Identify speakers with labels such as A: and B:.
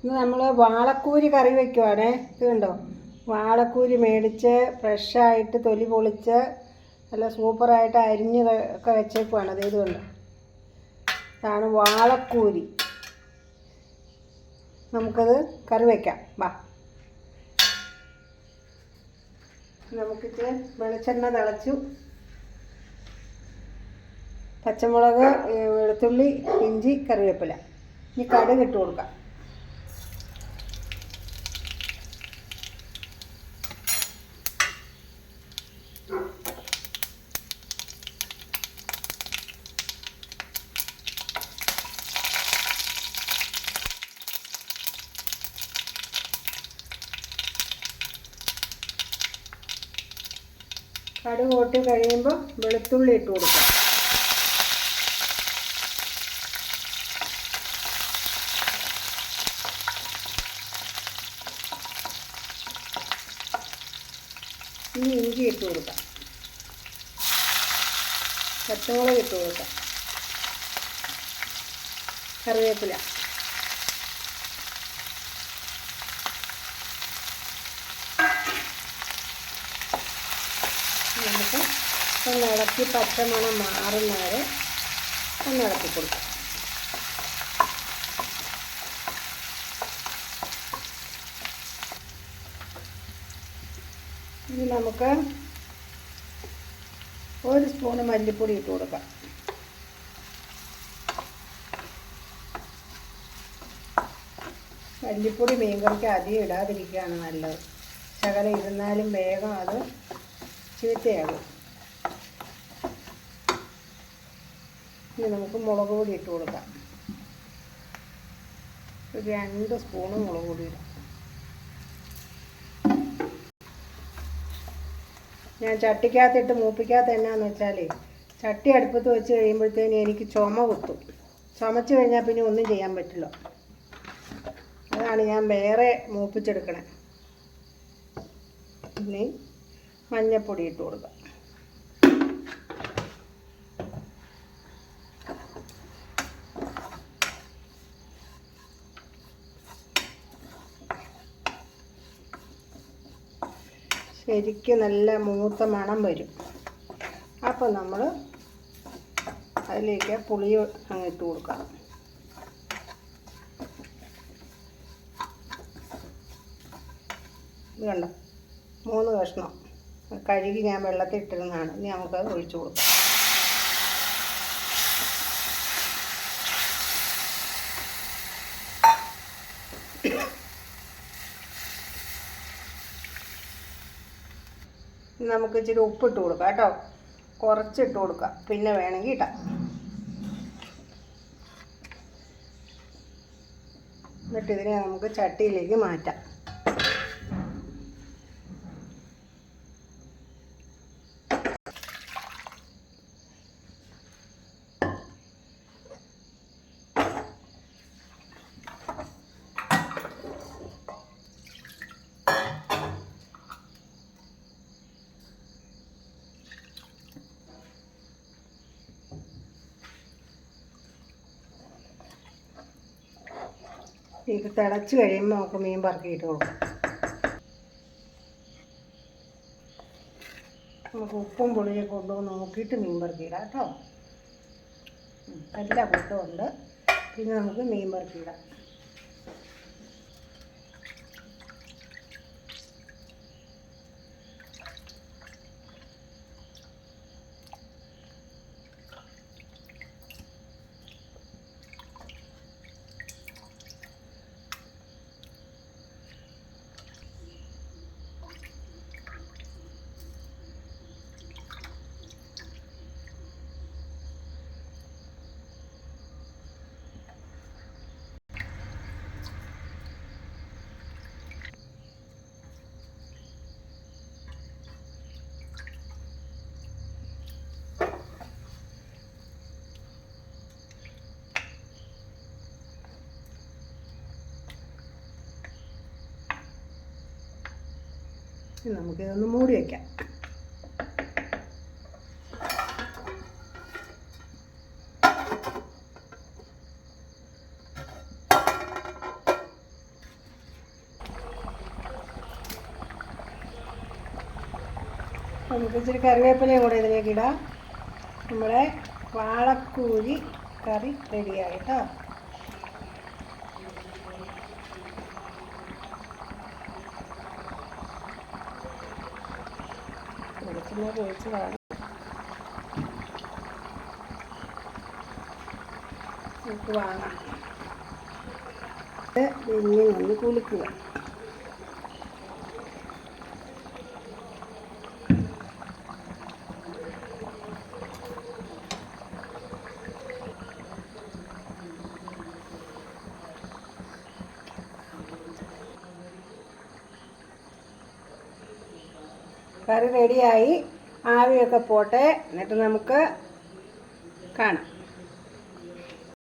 A: ഇന്ന് നമ്മൾ വാളക്കൂരി കറി വെക്കുവാണേ. ഇത് കണ്ടോ? വാളക്കൂരി മേടിച്ച് ഫ്രഷായിട്ട് തൊലി പൊളിച്ച് നല്ല സൂപ്പറായിട്ട് അരിഞ്ഞ് ഒക്കെ വെച്ചേക്കുവാണ്. അത് ഇതുകൊണ്ട് കണ്ടോ? ഇതാണ് വാളക്കൂരി. നമുക്കത് കറി വയ്ക്കാം വാ. നമുക്കിത് വെളിച്ചെണ്ണ തിളച്ചു. പച്ചമുളക് വെളുത്തുള്ളി ഇഞ്ചി കറിവേപ്പില. ഇനി കടുക് ഇട്ട് കൊടുക്കാം. കടുക് പൊട്ടി കഴിയുമ്പോൾ വെളുത്തുള്ളി ഇട്ട് കൊടുക്കാം. ഇനി ഇഞ്ചി ഇട്ട് കൊടുക്കാം. പച്ചമുളക് ഇട്ട് കൊടുക്കാം. കറിവേപ്പില. നമുക്ക് ഒന്ന് ഇളക്കി പച്ചമണം മാറുന്നവരെ ഒന്ന് ഇളക്കി കൊടുക്കും. ഇനി നമുക്ക് ഒരു സ്പൂൺ മല്ലിപ്പൊടി ഇട്ട് കൊടുക്കാം. മല്ലിപ്പൊടി മീൻകറിക്ക് അധികം ഇടാതിരിക്കുകയാണ് നല്ലത്. ശകലം ഇരുന്നാലും വേഗം അത് ചീത്തയാകും ഇനി നമുക്ക് മുളക് പൊടി ഇട്ട് കൊടുക്കാം. ഒരു രണ്ട് സ്പൂണ് മുളക് പൊടി ഇടാം. ഞാൻ ചട്ടിക്കകത്തിട്ട് മൂപ്പിക്കാത്ത എന്നാന്ന് വെച്ചാൽ ചട്ടി അടുപ്പത്ത് വെച്ച് കഴിയുമ്പോഴത്തേന് എനിക്ക് ചുമ കുത്തും. ചുമച്ചു കഴിഞ്ഞാൽ പിന്നെ ഒന്നും ചെയ്യാൻ പറ്റില്ല. അതാണ് ഞാൻ വേറെ മൂപ്പിച്ചെടുക്കണേ. ഇനി മഞ്ഞപ്പൊടി ഇട്ട് കൊടുക്കാം. ശരിക്കും നല്ല മൂത്ത മണം വരും. അപ്പോൾ നമ്മൾ അതിലേക്ക് പുളി അങ്ങ് ഇട്ട് കൊടുക്കാം. ഇത് മൂന്ന് കഷ്ണം. കഴുകി ഞാൻ വെള്ളത്തിൽ ഇട്ടിരുന്നതാണ്. ഇനി നമുക്ക് ഒഴിച്ചു കൊടുക്കാം. നമുക്ക് ഇച്ചിരി ഉപ്പിട്ട് കൊടുക്കാം കേട്ടോ. കുറച്ചിട്ട് കൊടുക്കാം. പിന്നെ വേണമെങ്കിൽ ഇട്ടാം എന്നിട്ട് ഇതിനെ നമുക്ക് ചട്ടിയിലേക്ക് മാറ്റാം. ഇത് തിളച്ച് കഴിയുമ്പോൾ നമുക്ക് മീൻ പറക്കിയിട്ട് കൊടുക്കാം. നമുക്ക് ഉപ്പും പുളിയൊക്കെ കൊണ്ടുപോകും നോക്കിയിട്ട് മീൻ പറക്കിയിടാം കേട്ടോ. എല്ലാ കൂട്ടവും പിന്നെ നമുക്ക് മീൻ പറക്കിയിടാം. നമുക്ക് ഇതൊന്ന് മൂടി വയ്ക്കാം നമുക്ക് ഇച്ചിരി കറിവേപ്പിലയും കൂടെ ഇതിലേക്ക് ഇടാം. നമ്മുടെ വാളക്കൂരി കറി റെഡിയായിട്ടോ കേട്ടോ ചോദിച്ചതാണ് നമുക്ക് വാങ്ങാം ഇത് ഒന്ന് കുലുക്കുക കറി റെഡിയായി ആവിയൊക്കെ പോട്ടെ. എന്നിട്ട് നമുക്ക് കാണാം.